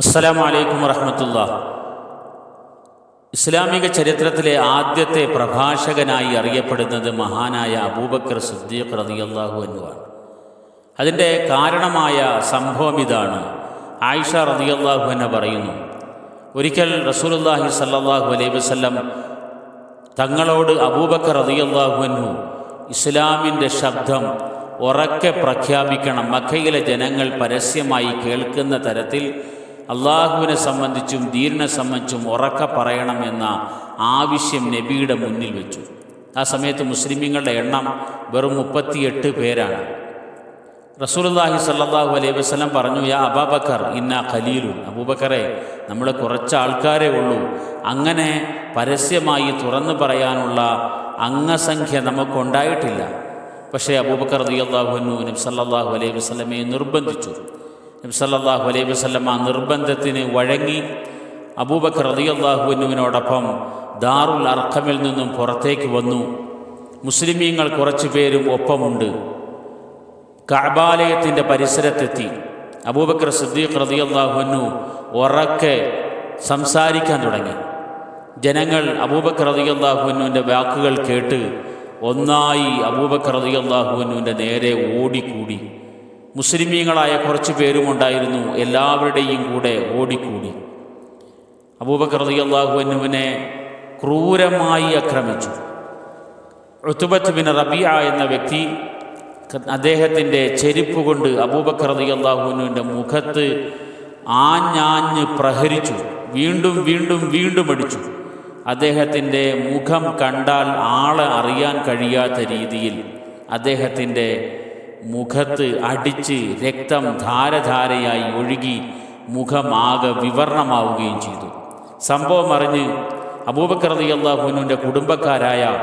അസ്സലാമു വലൈക്കും വറഹമത്തുള്ള. ഇസ്ലാമിക ചരിത്രത്തിലെ ആദ്യത്തെ പ്രഭാഷകനായി അറിയപ്പെടുന്നത് മഹാനായ അബൂബക്കർ സിദ്ദീഖ് റളിയല്ലാഹു എന്നുവാണ് അതിന്റെ കാരണമായ സംഭവം ഇതാണ്. ആയിഷ റളിയല്ലാഹു അൻഹ പറയുന്നു ഒരിക്കൽ റസൂലുള്ളാഹി സല്ലാഹു അലൈഹി വസല്ലം തങ്ങളോട് അബൂബക്കർ റളിയല്ലാഹു അൻഹു ഇസ്ലാമിന്റെ ശബ്ദം ഉറക്കെ പ്രഖ്യാപിക്കണം. മക്കയിലെ ജനങ്ങൾ പരസ്യമായി കേൾക്കുന്ന തരത്തിൽ അള്ളാഹുവിനെ സംബന്ധിച്ചും ദീനിനെ സംബന്ധിച്ചും ഉറക്ക പറയണമെന്ന ആവശ്യം നബിയുടെ മുന്നിൽ വെച്ചു. ആ സമയത്ത് മുസ്ലിമീങ്ങളുടെ എണ്ണം വെറും മുപ്പത്തിയെട്ട് പേരാണ്. റസൂലുള്ളാഹി സല്ലാഹു അലൈഹി വസല്ലം പറഞ്ഞു യാ അബാബക്കർ ഇന്ന ഖലീലു. അബൂബക്കറെ നമ്മൾ കുറച്ച് ആൾക്കാരേ ഉള്ളൂ. അങ്ങനെ പരസ്യമായി തുറന്നു പറയാനുള്ള അംഗസംഖ്യ നമുക്കുണ്ടായിട്ടില്ല. പക്ഷേ അബൂബക്കർ റളിയല്ലാഹു നബി സല്ലല്ലാഹു അലൈഹി വസ്ലമയെ നിർബന്ധിച്ചു. നബി സല്ലല്ലാഹു അലൈഹി വസ്ലം ആ നിർബന്ധത്തിന് വഴങ്ങി അബൂബക്കർ റളിയല്ലാഹുവിനോടൊപ്പം ദാറുൽ അർഖമിൽ നിന്നും പുറത്തേക്ക് വന്നു. മുസ്ലിമീങ്ങൾ കുറച്ചു പേരും ഒപ്പമുണ്ട്. കഅബാലയത്തിന്റെ പരിസരത്തെത്തി. അബൂബക്കർ സിദ്ദീഖ് റളിയല്ലാഹുവിനു ഉറക്കെ സംസാരിക്കാൻ തുടങ്ങി. ജനങ്ങൾ അബൂബക്കർ റളിയല്ലാഹുവിനുവിന്റെ വാക്കുകൾ കേട്ട് ഒന്നായി അബൂബക്കർ റളിയല്ലാഹുവിനുവിന്റെ നേരെ ഓടിക്കൂടി. മുസ്ലിമീങ്ങളായ കുറച്ച് പേരുമുണ്ടായിരുന്നു എല്ലാവരുടെയും കൂടെ ഓടിക്കൂടി. അബൂബക്കർ റളിയല്ലാഹുവിനുവിനെ ക്രൂരമായി ആക്രമിച്ചു. ഋതുബത്ത് ബിൻ റബിയ എന്ന വ്യക്തി അദ്ദേഹത്തിന്റെ ചെരുപ്പ് കൊണ്ട് അബൂബക്കർ റളിയല്ലാഹുവിനുവിന്റെ മുഖത്ത് ആഞ്ഞാഞ്ഞ് പ്രഹരിച്ചു. വീണ്ടും വീണ്ടും വീണ്ടും അടിച്ചു. അദ്ദേഹത്തിന്റെ മുഖം കണ്ടാൽ ആളെ അറിയാൻ കഴിയാത്ത രീതിയിൽ അദ്ദേഹത്തിന്റെ മുഖത്ത് അടിച്ച് രക്തം ധാരധാരയായി ഒഴുകി മുഖമാകെ വിവർണമാവുകയും ചെയ്തു. സംഭവം അറിഞ്ഞ് അബൂബക്കർ അള്ളാഹുനുവിന്റെ കുടുംബക്കാരായ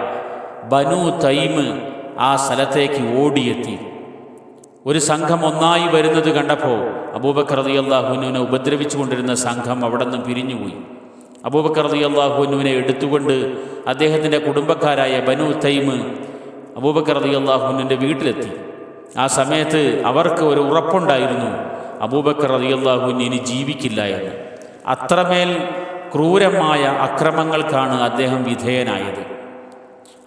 ബനു തൈമ് ആ സ്ഥലത്തേക്ക് ഓടിയെത്തി. ഒരു സംഘം ഒന്നായി വരുന്നത് കണ്ടപ്പോൾ അബൂബക്കർ അള്ളാഹുനുവിനെ ഉപദ്രവിച്ചു കൊണ്ടിരുന്ന സംഘം അവിടെ നിന്ന് പിരിഞ്ഞുപോയി. അബൂബക്കർ അള്ളാഹുനുവിനെ എടുത്തുകൊണ്ട് അദ്ദേഹത്തിന്റെ കുടുംബക്കാരായ ബനു തൈമ് അബൂബക്കർ അള്ളാഹുനുവിന്റെ വീട്ടിലെത്തി. ആ സമയത്ത് അവർക്ക് ഒരു ഉറപ്പുണ്ടായിരുന്നു. അബൂബക്കർ റളിയല്ലാഹുവിന് ഇനി ജീവിക്കില്ല എന്ന്. അത്രമേൽ ക്രൂരമായ അക്രമങ്ങൾക്കാണ് അദ്ദേഹം വിധേയനായത്.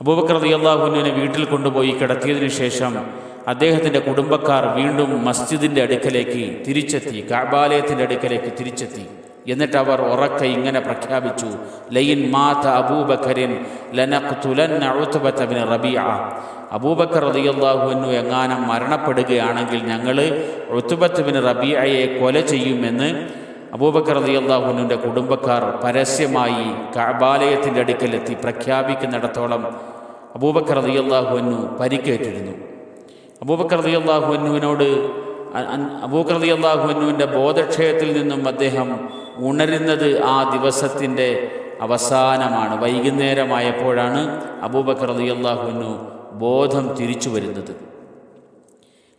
അബൂബക്കർ റളിയല്ലാഹുവിനെ വീട്ടിൽ കൊണ്ടുപോയി കിടത്തിയതിനു ശേഷം അദ്ദേഹത്തിന്റെ കുടുംബക്കാർ വീണ്ടും മസ്ജിദിന്റെ അടുക്കലേക്ക് തിരിച്ചെത്തി കാബാലയത്തിന്റെ അടുക്കലേക്ക് തിരിച്ചെത്തി. എന്നിട്ട് അവർ ഉറക്കെ ഇങ്ങനെ പ്രഖ്യാപിച്ചു ലയിൻ മാത അബൂബക്കരിൻ ലനഖ്തുലൻ റബിയ അബൂബക്കർ റളിയല്ലാഹുവിനു എങ്ങാനും മരണപ്പെടുകയാണെങ്കിൽ ഞങ്ങൾ ഋതുബത്ത് ബിൻ റബിയയെ കൊല ചെയ്യുമെന്ന് അബൂബക്കർ റളിയല്ലാഹുവിന്റെ കുടുംബക്കാർ പരസ്യമായി കബാലയത്തിന്റെ അടുക്കലെത്തി പ്രഖ്യാപിക്കുന്നിടത്തോളം അബൂബക്കർ റളിയല്ലാഹുവിനു പരിക്കേറ്റിരുന്നു. അബൂബക്കർ റളിയല്ലാഹുവിനോട് അബൂബക്കർ റളിയല്ലാഹുവിനുവിന്റെ ബോധക്ഷയത്തിൽ നിന്നും അദ്ദേഹം ഉണരുന്നത് ആ ദിവസത്തിന്റെ അവസാനമാണ്. വൈകുന്നേരമായപ്പോഴാണ് അബൂബക്കർ അലിയല്ലാഹുവിനു ബോധം തിരിച്ചു വരുന്നത്.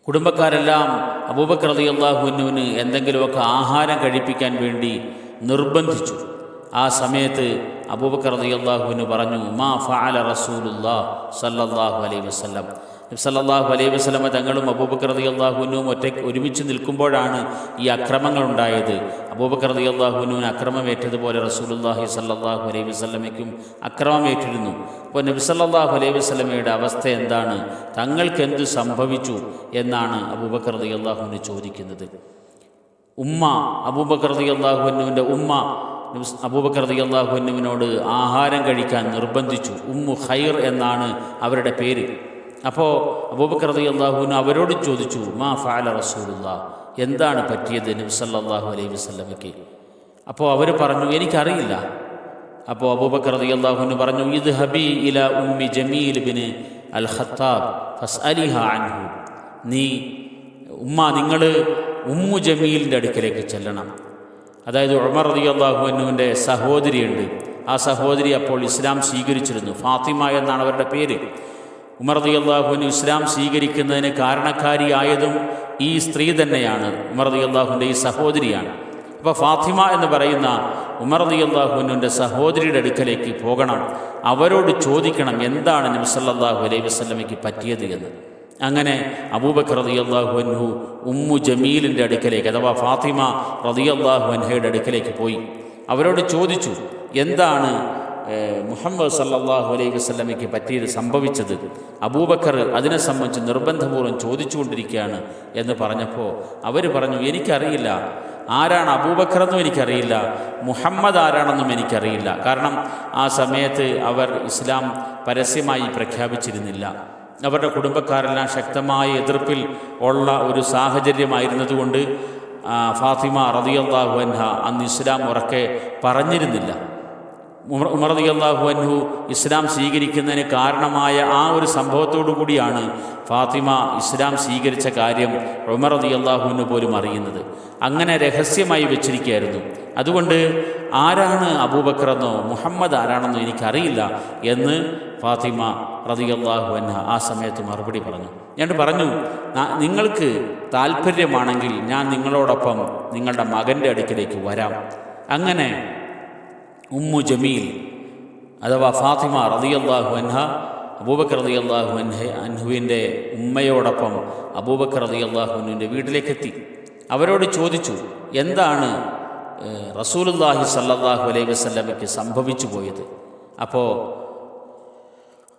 കുടുംബക്കാരെല്ലാം അബൂബക്കർ അലിയല്ലാഹുവിനുവിന് എന്തെങ്കിലുമൊക്കെ ആഹാരം കഴിപ്പിക്കാൻ വേണ്ടി നിർബന്ധിച്ചു. ആ സമയത്ത് അബൂബക്കർ അലിയല്ലാഹുവിന് പറഞ്ഞു മാ ഫഅല റസൂലുല്ലാ സല്ലല്ലാഹു അലൈഹി വസല്ലം. സല്ലല്ലാഹു അലൈഹി വസ്ലമ തങ്ങളും അബൂബക്കർ അലി അള്ളാഹുനും ഒറ്റ ഒരുമിച്ച് നിൽക്കുമ്പോഴാണ് ഈ അക്രമങ്ങൾ ഉണ്ടായത്. അബൂബക്കർ റളിയല്ലാഹുവിനുവിന് അക്രമമേറ്റതുപോലെ റസൂലുള്ളാഹി സല്ലല്ലാഹു അലൈഹി വസല്ലമയ്ക്കും അക്രമമേറ്റിരുന്നു. അപ്പോൾ നബ്സല്ലാഹു അലൈഹി വസല്ലമയുടെ അവസ്ഥ എന്താണ്? തങ്ങൾക്ക് എന്ത് സംഭവിച്ചു എന്നാണ് അബൂബക്കർ അലി അള്ളാഹുവിന് ചോദിക്കുന്നത്. ഉമ്മ അബൂബക്കർ അലി അള്ളാഹുനുവിന്റെ ഉമ്മ അബൂബക്കർ റളിയല്ലാഹുവിനുവിനോട് ആഹാരം കഴിക്കാൻ നിർബന്ധിച്ചു. ഉമ്മു ഖൈർ എന്നാണ് അവരുടെ പേര്. അപ്പോൾ അബൂബക്കർ അള്ളാഹു അവരോട് ചോദിച്ചു മാ ഫാല റസൂലുള്ള? എന്താണ് പറ്റിയത്? നബ്സല്ലാഹു അലൈഹി വസ്ലമയ്ക്ക് അപ്പോൾ അവർ പറഞ്ഞു എനിക്കറിയില്ല. അപ്പോൾ അബൂബക്കർ റളിയല്ലാഹുവിന് പറഞ്ഞു ഇത് ഹബി ഇല ഉമ്മി ജമീൽ ബിൻ അൽ ഖത്താബ് ഫസ് അലിഹ അൻഹു. നീ ഉമ്മ നിങ്ങൾ ഉമ്മു ജമീലിന്റെ അടുക്കലേക്ക് ചെല്ലണം. അതായത് ഉമർ റളിയല്ലാഹുവിനുവിന്റെ സഹോദരിയുണ്ട്. ആ സഹോദരി അപ്പോൾ ഇസ്ലാം സ്വീകരിച്ചിരുന്നു. ഫാത്തിമ എന്നാണ് അവരുടെ പേര്. ഉമർ റളിയല്ലാഹുവിന് ഇസ്ലാം സ്വീകരിക്കുന്നതിന് കാരണക്കാരിയായതും ഈ സ്ത്രീ തന്നെയാണ്. ഉമർ റളിയല്ലാഹുവിന്റെ ഈ സഹോദരിയാണ്. അപ്പോൾ ഫാത്തിമ എന്ന് പറയുന്ന ഉമർ അള്ളാഹുവിന്റെ സഹോദരിയുടെ അടുക്കലേക്ക് പോകണം. അവരോട് ചോദിക്കണം എന്താണ് നബി സല്ലല്ലാഹു അലൈഹി വസ്ലമയ്ക്ക് പറ്റിയത് എന്ന്. അങ്ങനെ അബൂബക്കർ റളിയല്ലാഹു അൻഹു ഉമ്മു ജമീലിന്റെ അടുക്കലേക്ക് അഥവാ ഫാത്തിമ റളിയല്ലാഹു അൻഹയുടെ അടുക്കലേക്ക് പോയി. അവരോട് ചോദിച്ചു എന്താണ് മുഹമ്മദ് സല്ലാഹു അലൈഹി വസ്ലമയ്ക്ക് പറ്റിയത് സംഭവിച്ചത് അബൂബക്കർ അതിനെ സംബന്ധിച്ച് നിർബന്ധപൂർവം ചോദിച്ചുകൊണ്ടിരിക്കുകയാണ് എന്ന് പറഞ്ഞപ്പോൾ അവർ പറഞ്ഞു എനിക്കറിയില്ല. ആരാണ് അബൂബക്കർ എന്നും എനിക്കറിയില്ല. മുഹമ്മദ് ആരാണെന്നും എനിക്കറിയില്ല. കാരണം ആ സമയത്ത് അവർ ഇസ്ലാം പരസ്യമായി പ്രഖ്യാപിച്ചിരുന്നില്ല. അവരുടെ കുടുംബക്കാരെല്ലാം ശക്തമായ എതിർപ്പിൽ ഉള്ള ഒരു സാഹചര്യമായിരുന്നതുകൊണ്ട് ഫാത്തിമ റതിയല്ലാഹു അന്ന് ഇസ്ലാം ഉറക്കെ പറഞ്ഞിരുന്നില്ല. ഉമർ റളിയല്ലാഹു അൻഹു ഇസ്ലാം സ്വീകരിക്കുന്നതിന് കാരണമായ ആ ഒരു സംഭവത്തോടു കൂടിയാണ് ഫാത്തിമ ഇസ്ലാം സ്വീകരിച്ച കാര്യം ഉമർ അള്ളാഹുവിന് പോലും അറിയുന്നത്. അങ്ങനെ രഹസ്യമായി വെച്ചിരിക്കുകയായിരുന്നു. അതുകൊണ്ട് ആരാണ് അബൂബക്കർ എന്നോ മുഹമ്മദ് ആരാണെന്നോ എനിക്കറിയില്ല എന്ന് ഫാത്തിമ റളിയല്ലാഹു അൻഹ ആ സമയത്ത് മറുപടി പറഞ്ഞു. ഞാൻ പറഞ്ഞു നിങ്ങൾക്ക് താല്പര്യമാണെങ്കിൽ ഞാൻ നിങ്ങളോടൊപ്പം നിങ്ങളുടെ മകന്റെ അടുക്കിലേക്ക് വരാം. അങ്ങനെ ഉമ്മു ജമീൽ അഥവാ ഫാത്തിമ റളിയല്ലാഹു അൻഹ അബൂബക്കർ റളിയല്ലാഹു അൻഹ അൻഹുവിന്റെ ഉമ്മയോടൊപ്പം അബൂബക്കർ റളിയല്ലാഹു അൻഹുവിന്റെ വീട്ടിലേക്കെത്തി. അവരോട് ചോദിച്ചു എന്താണ് റസൂലുള്ളാഹി സല്ലാഹു അലൈഹി വസ്ലമയ്ക്ക് സംഭവിച്ചു പോയത്? അപ്പോൾ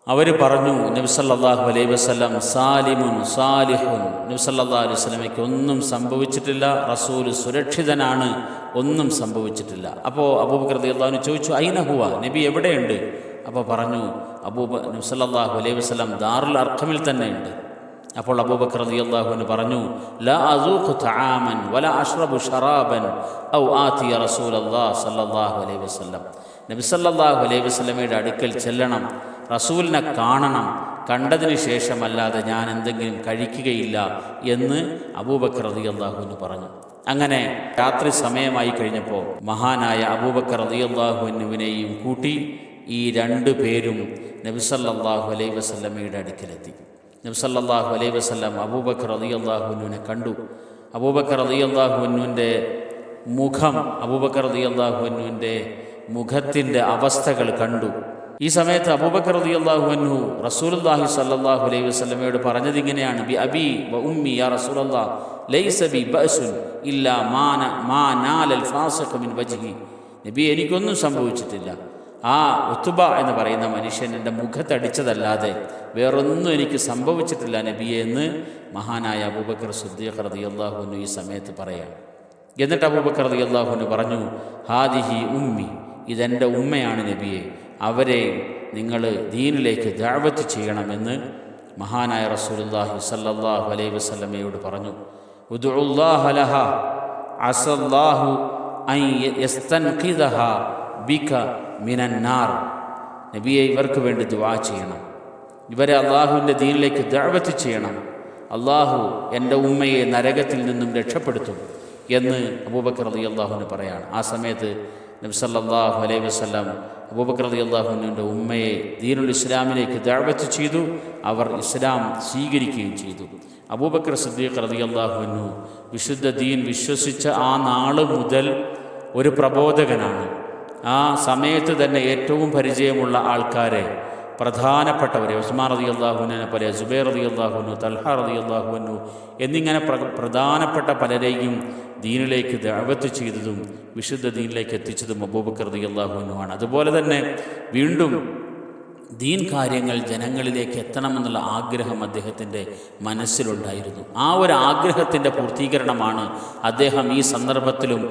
അവർ പറഞ്ഞു നബ്സല്ലാഹു അലൈ വസ്ലം സാലിമുൻ സാലിഹുൻ. നബ്സല്ലാ അലൈഹി വസ്ലമയ്ക്ക് ഒന്നും സംഭവിച്ചിട്ടില്ല. റസൂൽ സുരക്ഷിതനാണ് ഒന്നും സംഭവിച്ചിട്ടില്ല. അപ്പോൾ അബൂബക്കർ അള്ളാഹു ചോദിച്ചു ഐനഹുവ നബി എവിടെയുണ്ട്? അപ്പോൾ പറഞ്ഞു അബൂബ നബ്സല്ലാഹു അലൈഹി വസ്ലം ദാറുൽ അർഖമിൽ തന്നെയുണ്ട്. അപ്പോൾ അബൂബക്കർ അലി അള്ളാഹുവിന് പറഞ്ഞു ലാ അസൂഖു തആമൻ ഔ അലൈഹി വസല്ലം. നബി അലൈഹി വസല്ലമയുടെ അടുക്കൽ ചെല്ലണം റസൂലിനെ കാണണം കണ്ടതിന് ശേഷമല്ലാതെ ഞാൻ എന്തെങ്കിലും കഴിക്കുകയില്ല എന്ന് അബൂബക്കർ അലി അള്ളാഹുവിന് പറഞ്ഞു. അങ്ങനെ രാത്രി സമയമായി കഴിഞ്ഞപ്പോൾ മഹാനായ അബൂബക്കർ അലി അള്ളാഹുവിനുവിനെയും കൂട്ടി ഈ രണ്ടു പേരും നബിസല്ലാഹു അലൈ അലൈഹി വസല്ലമയുടെ അടുക്കലെത്തി. നബ്സല്ലാഹു അലൈഹി വസ്ലാം അബൂബക്കർ റളിയല്ലാഹുവിനെ കണ്ടു. അബൂബക്കർ റളിയല്ലാഹുവിന്റെ മുഖം അബൂബക്കർ റളിയല്ലാഹുവിന്റെ മുഖത്തിന്റെ അവസ്ഥകൾ കണ്ടു. ഈ സമയത്ത് അബൂബക്കർ റളിയല്ലാഹുവിനു റസൂലുള്ളാഹി സ്വല്ലല്ലാഹു അലൈഹി വസല്ലമയോട് പറഞ്ഞത് ഇങ്ങനെയാണ്. ബി അബി വ ഉമ്മി യാ റസൂലല്ലാ ലൈസ ബി ബഅസുൻ ഇല്ലാ മാന മാ നാലൽ ഫാസിഖ മിൻ വജ്ഹി. നബി എനിക്കൊന്നും സംഭവിച്ചിട്ടില്ല. ആ ഉത്തുബ എന്ന് പറയുന്ന മനുഷ്യൻ എന്റെ മുഖത്തടിച്ചതല്ലാതെ വേറൊന്നും എനിക്ക് സംഭവിച്ചിട്ടില്ല നബിയെ എന്ന് മഹാനായ അബൂബക്കർ സുദ്ദീഖ് അള്ളാഹുനു ഈ സമയത്ത് പറയാം. എന്നിട്ട് അബൂബക്കർ റളിയല്ലാഹുവിന് പറഞ്ഞു ഹാദിഹി ഉമ്മി ഇതെന്റെ ഉമ്മയാണ് നബിയെ. അവരെ നിങ്ങൾ ദീനിലേക്ക് ദാവത്ത് ചെയ്യണമെന്ന് മഹാനായ റസൂലുള്ളാഹി സല്ലാഹു അലൈഹി വസ്ലമയോട് പറഞ്ഞു. ഉദ്ഉല്ലാഹ ലഹ അസല്ലാഹു ബിക മിനന്നാർ. നബിയെ ഇവർക്ക് വേണ്ടി ദുവാ ചെയ്യണം. ഇവരെ അള്ളാഹുവിന്റെ ദീനിലേക്ക് ദഅവത്ത് ചെയ്യണം. അള്ളാഹു എന്റെ ഉമ്മയെ നരകത്തിൽ നിന്നും രക്ഷപ്പെടുത്തും എന്ന് അബൂബക്കർ അലി അള്ളാഹുവിന് പറയാണ്. ആ സമയത്ത് നബ്സല്ലാഹു അലൈഹി വസല്ലം അബൂബക്കർ അലി അള്ളാഹുവിന്റെ ഉമ്മയെ ദീനുൽ ഇസ്ലാമിലേക്ക് ദഅവത്ത് ചെയ്തു. അവർ ഇസ്ലാം സ്വീകരിക്കുകയും ചെയ്തു. അബൂബക്കർ സിദ്ദീഖ് അലി അള്ളാഹുവിനു വിശുദ്ധ ദീൻ വിശ്വസിച്ച ആ നാൾ മുതൽ ഒരു പ്രബോധകനാണ്. ആ സമയത്ത് തന്നെ ഏറ്റവും പരിചയമുള്ള ആൾക്കാരെ പ്രധാനപ്പെട്ടവരെ ഉസ്മാൻ റതി അള്ളാഹുനെ പോലെ സുബൈർ റതി അള്ളാഹുനു തൽഹ റതി അള്ളാഹുനു എന്നിങ്ങനെ പ്ര പ്രധാനപ്പെട്ട പലരെയും ദീനിലേക്ക് ദഅവത്ത് ചെയ്തതും വിശുദ്ധ ദീനിലേക്ക് എത്തിച്ചതും അബൂബക്കർ റതി അള്ളാഹുനുമാണ് അതുപോലെ തന്നെ വീണ്ടും ദീൻ കാര്യങ്ങൾ ജനങ്ങളിലേക്ക് എത്തണമെന്നുള്ള ആഗ്രഹം അദ്ദേഹത്തിന്റെ മനസ്സിലുണ്ടായിരുന്നു. ആ ഒരു ആഗ്രഹത്തിന്റെ പൂർത്തീകരണമാണ് അദ്ദേഹം ഈ സന്ദർഭത്തിലും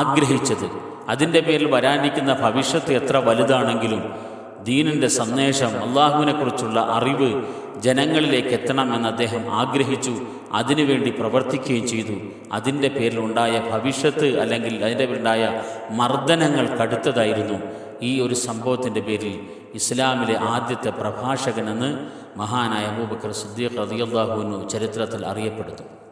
ആഗ്രഹിച്ചത്. അതിന്റെ പേരിൽ വരാനിരിക്കുന്ന ഭവിഷ്യത്ത് എത്ര വലുതാണെങ്കിലും ദീനിന്റെ സന്ദേശം അള്ളാഹുവിനെക്കുറിച്ചുള്ള അറിവ് ജനങ്ങളിലേക്ക് എത്തണമെന്ന് അദ്ദേഹം ആഗ്രഹിച്ചു. അതിനുവേണ്ടി പ്രവർത്തിക്കുകയും ചെയ്തു. അതിന്റെ പേരിലുണ്ടായ ഭവിഷ്യത്ത് അല്ലെങ്കിൽ അതിന്റെ പേരിലുണ്ടായ മർദ്ദനങ്ങൾ കടുത്തതായിരുന്നു. ഈ ഒരു സംഭവത്തിന്റെ പേരിൽ ഇസ്ലാമിലെ ആദ്യത്തെ പ്രഭാഷകനെന്ന് മഹാനായ അബൂബക്കർ സിദ്ദീഖ് അൻഹു ചരിത്രത്തിൽ അറിയപ്പെടുന്നു.